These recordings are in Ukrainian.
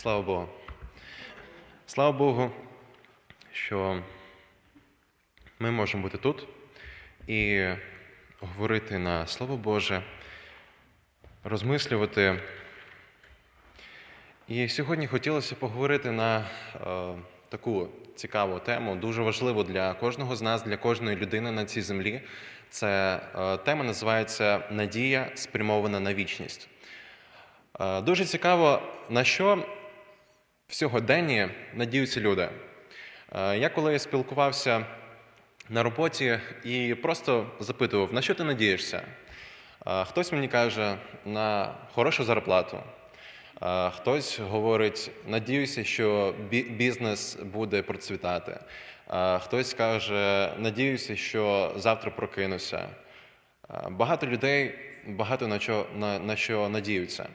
Слава Богу. Слава Богу, що ми можемо бути тут і говорити на Слово Боже, розмислювати. І сьогодні хотілося поговорити на е, таку цікаву тему, дуже важливу для кожного з нас, для кожної людини на цій землі. Це е, тема називається Надія спрямована на вічність. Е, Дуже цікаво, на що в сьогоденні надіються люди. Е, Я коли спілкувався на роботі і просто запитував, на що ти надієшся? Е, Хтось мені каже на хорошу зарплату. Е, Хтось говорить, надіюся, що бізнес буде процвітати. Хтось каже, надіюся, що завтра прокинуся. Багато людей багато на що, на, на що надіються.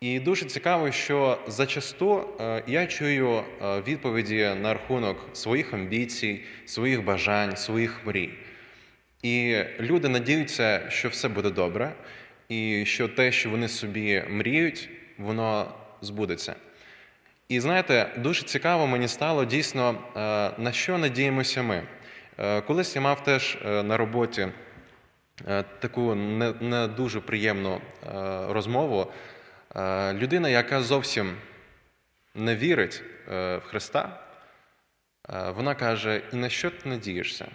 І дуже цікаво, що зачасту е, я чую е, відповіді на рахунок своїх амбіцій, своїх бажань, своїх мрій. І люди надіються, що все буде добре, і що те, що вони собі мріють, воно збудеться. І знаєте, дуже цікаво мені стало дійсно, е, на що надіємося ми. Колись я мав теж на роботі таку не, дуже приємну розмову. Е, Людина, яка зовсім не вірить е, в Христа, е, вона каже: і на що ти надієшся?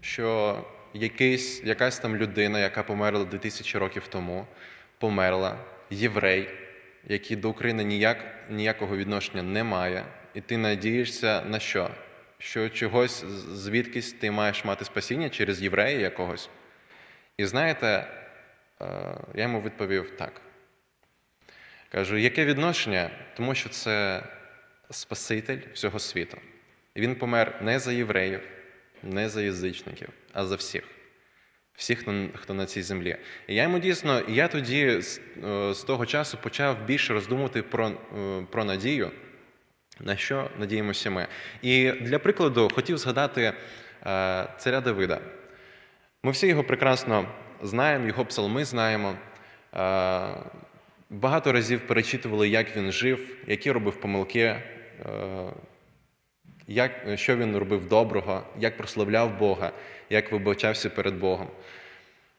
Що якийсь, якась там людина, яка померла 2000 років тому, померла, єврей, який до України ніяк, ніякого відношення не має, і ти надієшся на що? Що чогось звідкись ти маєш мати спасіння через єврея якогось? І знаєте, я йому відповів так. Кажу, яке відношення? Тому що це Спаситель всього світу. Він помер не за євреїв, не за язичників, а за всіх. Всіх, хто- на цій землі. І я йому дійсно, я тоді з, е, того часу почав більше роздумувати про, е, про надію, на що надіємося ми. І для прикладу хотів згадати е, царя Давида. Ми всі його прекрасно знаємо, його псалми знаємо. Багато разів перечитували, як він жив, які робив помилки, е, як, що він робив доброго, як прославляв Бога, як вибачався перед Богом.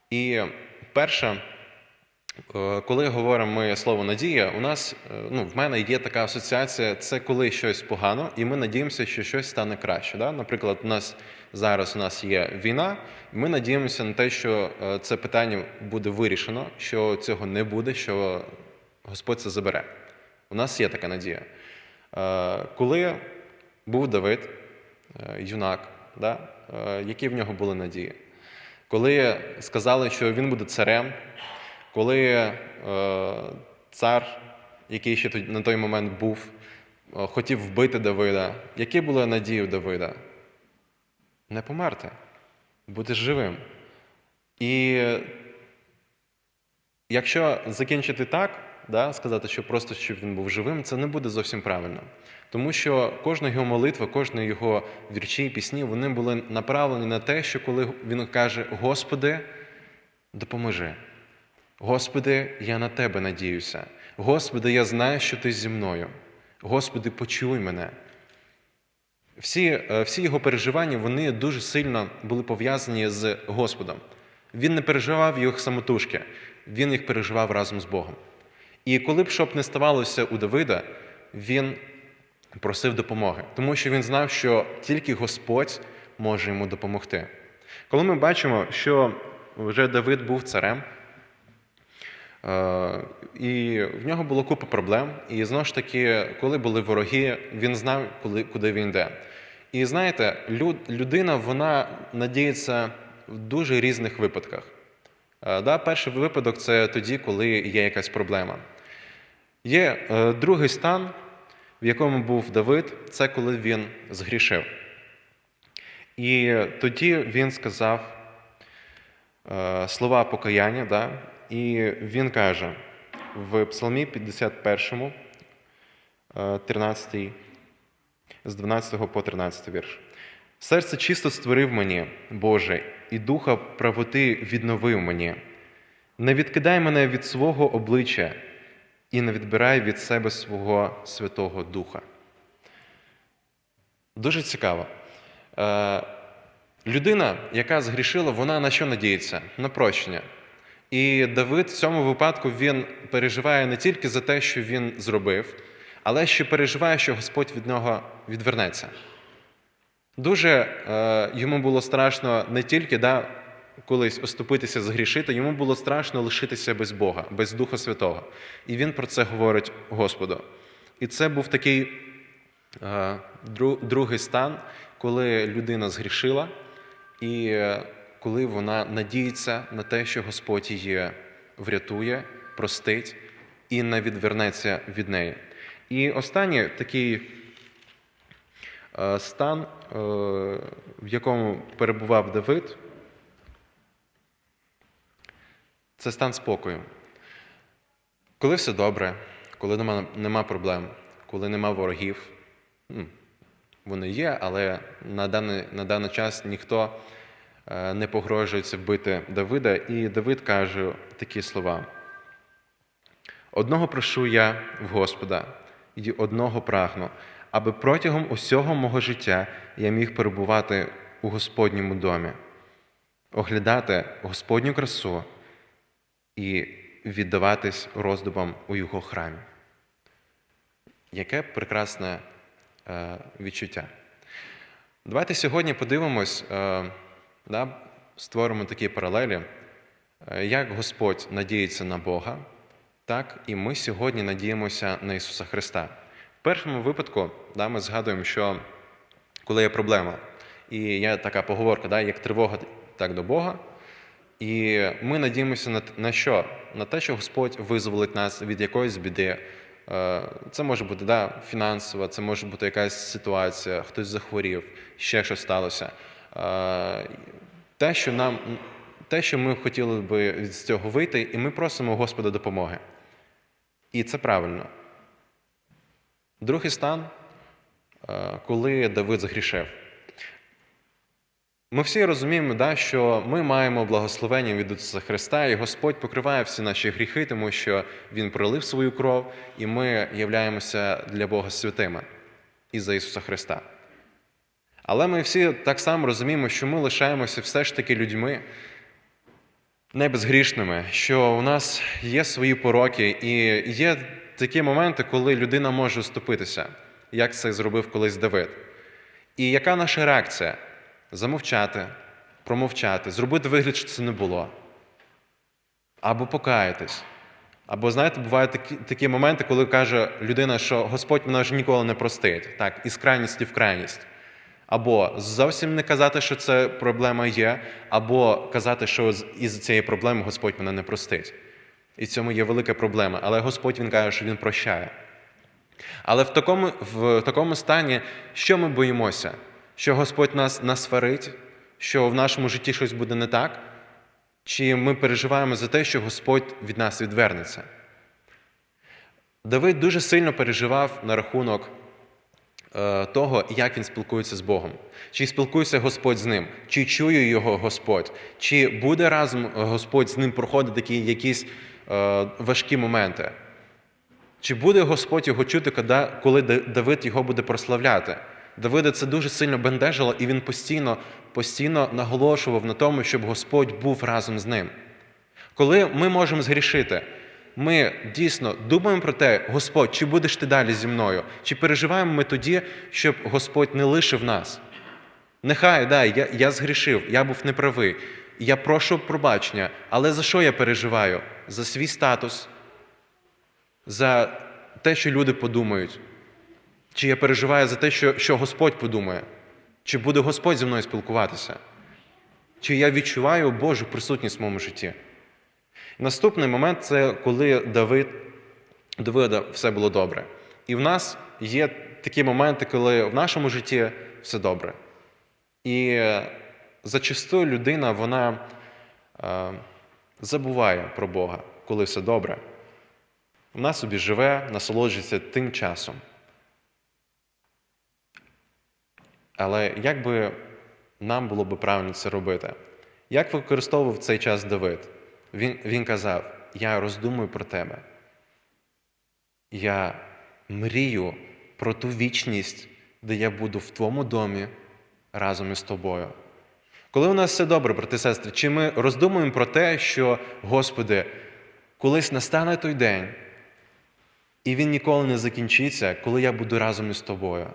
І перше, е, коли говоримо ми слово надія, у нас е, ну, в мене є така асоціація: це коли щось погано, і ми надіємося, що щось стане краще. Да? Наприклад, у нас зараз у нас є війна, і ми надіємося на те, що е, це питання буде вирішено, що цього не буде, що Господь це забере. У нас є така надія. Е, Коли був Давид, е, юнак, да? е, які в нього були надії? Коли сказали, що він буде царем, коли е, цар, який ще на той момент був, е, хотів вбити Давида, які були надії у Давида? Не померти, бути живим. І якщо закінчити так, да, сказати, що просто щоб він був живим, це не буде зовсім правильно. Тому що кожна його молитва, кожна його вірчі і пісні, вони були направлені на те, що коли він каже: Господи, допоможи. Господи, я на Тебе надіюся. Господи, я знаю, що Ти зі мною. Господи, почуй мене. Всі, е, всі його переживання вони дуже сильно були пов'язані з Господом. Він не переживав їх самотужки, він їх переживав разом з Богом. І коли б що не ставалося у Давида, він просив допомоги, тому що він знав, що тільки Господь може йому допомогти. Коли ми бачимо, що вже Давид був царем, І в нього було купа проблем. І знову ж таки, коли були вороги, він знав, коли, куди він йде. І знаєте, люд- людина вона надіється в дуже різних випадках. Е, Да, перший випадок це тоді, коли є якась проблема. Є е, другий стан, в якому був Давид, це коли він згрішив. І тоді він сказав е, слова покаяння, да? І він каже в Псалмі 51, е, 13, з 12 по 13 вірш. Серце чисто створив мені, Боже, і духа правоти відновив мені. Не відкидай мене від свого обличчя і не відбирай від себе свого Святого Духа. Дуже цікаво. Е, людина, яка згрішила, вона на що надіється? На прощення. І Давид в цьому випадку він переживає не тільки за те, що він зробив, але ще переживає, що Господь від нього відвернеться. Дуже е, йому було страшно не тільки да, колись оступитися, згрішити, йому було страшно лишитися без Бога, без Духа Святого. І він про це говорить Господу. І це був такий е, дру- другий стан, коли людина згрішила, і е, коли вона надіється на те, що Господь її врятує, простить і не відвернеться від неї. І останній такий е, стан, е, в якому перебував Давид, це стан спокою. Коли все добре, коли нема, нема проблем, коли нема ворогів, вони є, але на даний, на даний час ніхто не погрожується вбити Давида. І Давид каже такі слова: Одного прошу я в Господа, і одного прагну, аби протягом усього мого життя я міг перебувати у Господньому домі, оглядати Господню красу і віддаватись роздумам у Його храмі. Яке прекрасне е, відчуття. Давайте сьогодні подивимось, е, да, створимо такі паралелі, е, як Господь надіється на Бога, так і ми сьогодні надіємося на Ісуса Христа. В першому випадку да, ми згадуємо, що коли є проблема, і є така поговорка, да, як тривога, так до Бога. І ми надіємося на, на що? На те, що Господь визволить нас від якоїсь біди. Е, Це може бути да, фінансова, це може бути якась ситуація, хтось захворів, ще щось сталося. Те, що нам, те, що ми хотіли би з цього вийти, і ми просимо Господа допомоги. І це правильно. Другий стан, коли Давид згрішив. Ми всі розуміємо, да, що ми маємо благословення від Ісуса Христа, і Господь покриває всі наші гріхи, тому що Він пролив свою кров, і ми являємося для Бога святими із-за Ісуса Христа. Але ми всі так само розуміємо, що ми лишаємося все ж таки людьми не безгрішними, що у нас є свої пороки, і є такі моменти, коли людина може оступитися, як це зробив колись Давид. І яка наша реакція? Замовчати, промовчати, зробити вигляд, що це не було. Або покаятись. Або, знаєте, бувають такі, такі моменти, коли каже людина, що Господь мене вже ніколи не простить. Так, із крайності в крайність. Або зовсім не казати, що це проблема є, або казати, що із цієї проблеми Господь мене не простить. І в цьому є велика проблема. Але Господь Він каже, що Він прощає. Але в такому, в такому стані, що ми боїмося? Що Господь нас насварить, що в нашому житті щось буде не так? Чи ми переживаємо за те, що Господь від нас відвернеться? Давид дуже сильно переживав на рахунок того, як він спілкується з Богом. Чи спілкується Господь з ним, чи чує його Господь, чи буде разом Господь з ним проходити якісь е, важкі моменти. Чи буде Господь його чути, коли- Давид його буде прославляти? Давида це дуже сильно бентежило, і він постійно, постійно наголошував на тому, щоб Господь був разом з ним. Коли ми можемо згрішити, ми дійсно думаємо про те, Господь, чи будеш ти далі зі мною? Чи переживаємо ми тоді, щоб Господь не лишив нас? Нехай, да, я, я згрішив, я був неправий, я прошу пробачення, але за що я переживаю? За свій статус, за те, що люди подумають. Чи я переживаю за те, що, що Господь подумає? Чи буде Господь зі мною спілкуватися? Чи я відчуваю Божу присутність в моєму житті? Наступний момент це коли Давид, Давида все було добре. І в нас є такі моменти, коли в нашому житті все добре. І е, зачасту людина вона е, забуває про Бога, коли все добре. Вона собі живе, насолоджується тим часом. Але як би нам було би правильно це робити? Як використовував цей час Давид? Він, він казав: Я роздумую про тебе. Я мрію про ту вічність, де я буду в твоєму домі разом із тобою. Коли у нас все добре, брати сестри, чи ми роздумуємо про те, що, Господи, колись настане той день, і він ніколи не закінчиться, коли я буду разом із тобою.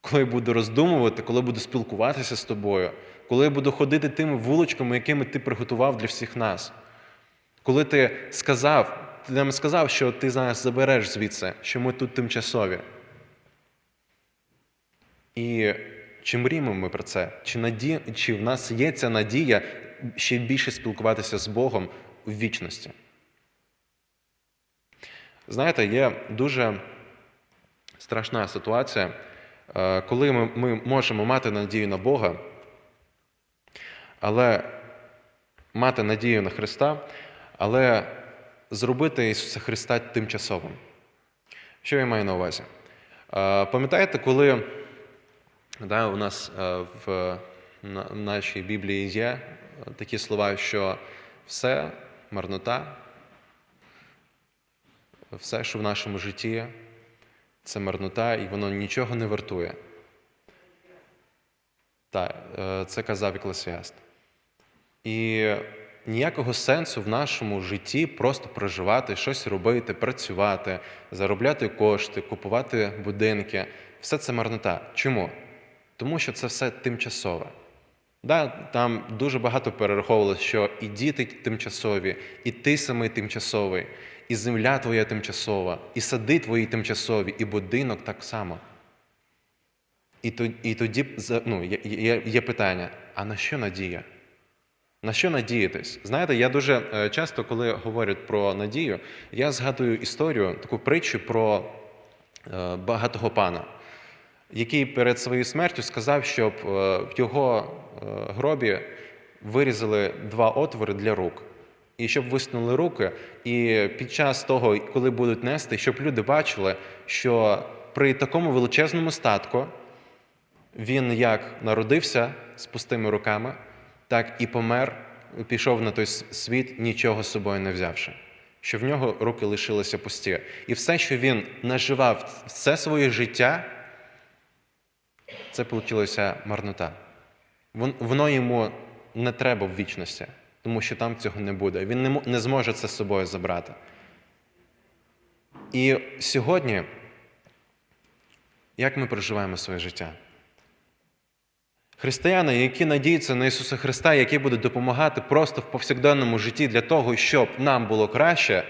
Коли буду роздумувати, коли буду спілкуватися з тобою, коли я буду ходити тими вуличками, якими ти приготував для всіх нас. Коли ти сказав, ти нам сказав, що ти нас забереш звідси, що ми тут тимчасові. І чи мріємо ми про це? Чи, наді... чи в нас є ця надія ще більше спілкуватися з Богом у вічності? Знаєте, є дуже страшна ситуація, е, коли ми можемо мати надію на Бога, але мати надію на Христа, але зробити Ісуса Христа тимчасовим. Що я маю на увазі? Е, Пам'ятаєте, коли да, у нас е, в нашій Біблії є такі слова, що все марнота, все, що в нашому житті, це марнота, і воно нічого не вартує. Так, е, це казав Еклесіаст. І ніякого сенсу в нашому житті просто проживати, щось робити, працювати, заробляти кошти, купувати будинки. Все це марнота. Чому? Тому що це все тимчасове. Да, там дуже багато перераховувалося, що і діти тимчасові, і ти самий тимчасовий, і земля твоя тимчасова, і сади твої тимчасові, і будинок так само. І тоді, ну, є питання: а на що надія? На що надіятись? Знаєте, я дуже е, часто, коли говорять про надію, я згадую історію, таку притчу про е, багатого пана, який перед своєю смертю сказав, щоб е, в його гробі вирізали два отвори для рук. І щоб висунули руки, і під час того, коли будуть нести, щоб люди бачили, що при такому величезному статку він як народився з пустими руками, так і помер, пішов на той світ, нічого з собою не взявши. Що в нього руки лишилися пусті. І все, що він наживав все своє життя, це вийшла марнота. Воно йому не треба в вічності, тому що там цього не буде. Він не зможе це з собою забрати. І сьогодні, як ми проживаємо своє життя? Християни, які надіються на Ісуса Христа, які будуть допомагати просто в повсякденному житті для того, щоб нам було краще,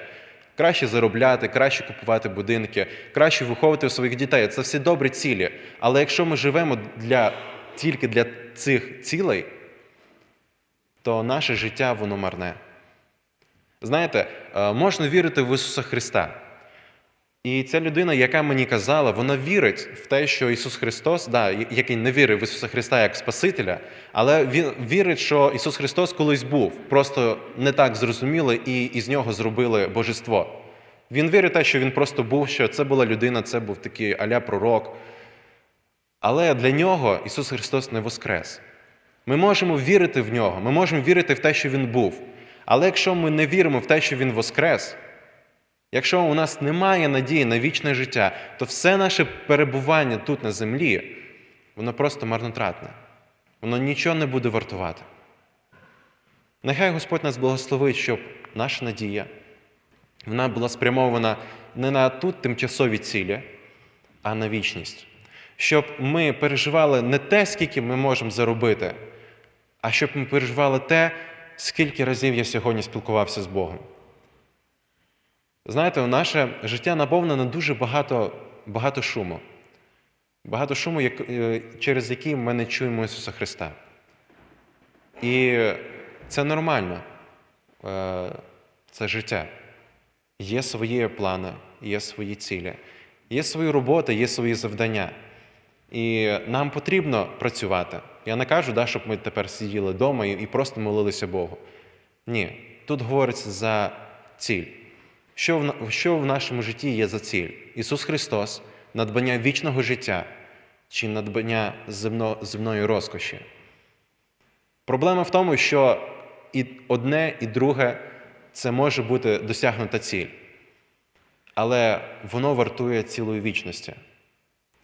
краще заробляти, краще купувати будинки, краще виховувати своїх дітей. Це всі добрі цілі. Але якщо ми живемо для, тільки для цих цілей, то наше життя воно марне. Знаєте, е, можна вірити в Ісуса Христа. І ця людина, яка мені казала, вона вірить в те, що Ісус Христос, да, який не вірив в Ісуса Христа як Спасителя, але він вірить, що Ісус Христос колись був, просто не так зрозуміли і із нього зробили божество. Він вірить в те, що він просто був, що це була людина, це був такий аля пророк. Але для нього Ісус Христос не воскрес. Ми можемо вірити в нього, ми можемо вірити в те, що Він був. Але якщо ми не віримо в те, що Він воскрес, Якщо у нас немає надії на вічне життя, то все наше перебування тут на землі, воно просто марнотратне. Воно нічого не буде вартувати. Нехай Господь нас благословить, щоб наша надія вона була спрямована не на тут тимчасові цілі, а на вічність. Щоб ми переживали не те, скільки ми можемо заробити, а щоб ми переживали те, скільки разів я сьогодні спілкувався з Богом. Знаєте, наше життя наповнено дуже багато, багато шуму. Багато шуму, як- е, через який ми не чуємо Ісуса Христа. І це нормально. Е, Це життя. Є свої плани, є свої цілі, є свої роботи, є свої завдання. І нам потрібно працювати. Я не кажу, да, щоб ми тепер сиділи вдома і просто молилися Богу. Ні, тут говориться за ціль. Що в, що в нашому житті є за ціль? Ісус Христос, надбання вічного життя чи надбання земно, земної розкоші. Проблема в тому, що і одне, і друге це може бути досягнута ціль. але воно вартує цілої вічності.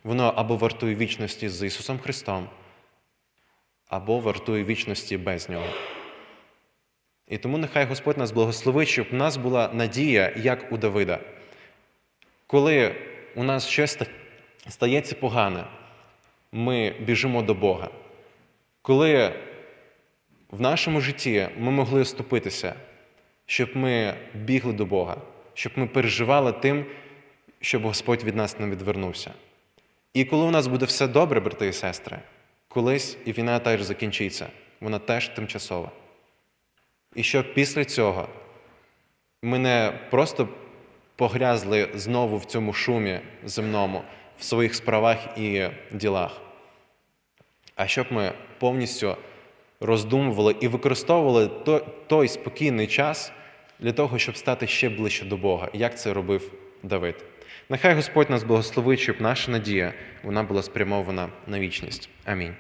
Воно або вартує вічності з Ісусом Христом, або вартує вічності без Нього. І тому нехай Господь нас благословить, щоб у нас була надія, як у Давида. Коли у нас щось стається погане, ми біжимо до Бога. Коли в нашому житті ми могли оступитися, щоб ми бігли до Бога, щоб ми переживали тим, щоб Господь від нас не відвернувся. І коли у нас буде все добре, брати і сестри, колись і війна теж закінчиться, вона теж тимчасова. І щоб після цього ми не просто погрязли знову в цьому шумі земному, в своїх справах і ділах, а щоб ми повністю роздумували і використовували той спокійний час для того, щоб стати ще ближче до Бога, як це робив Давид. Нехай Господь нас благословить, щоб наша надія вона була спрямована на вічність. Амінь.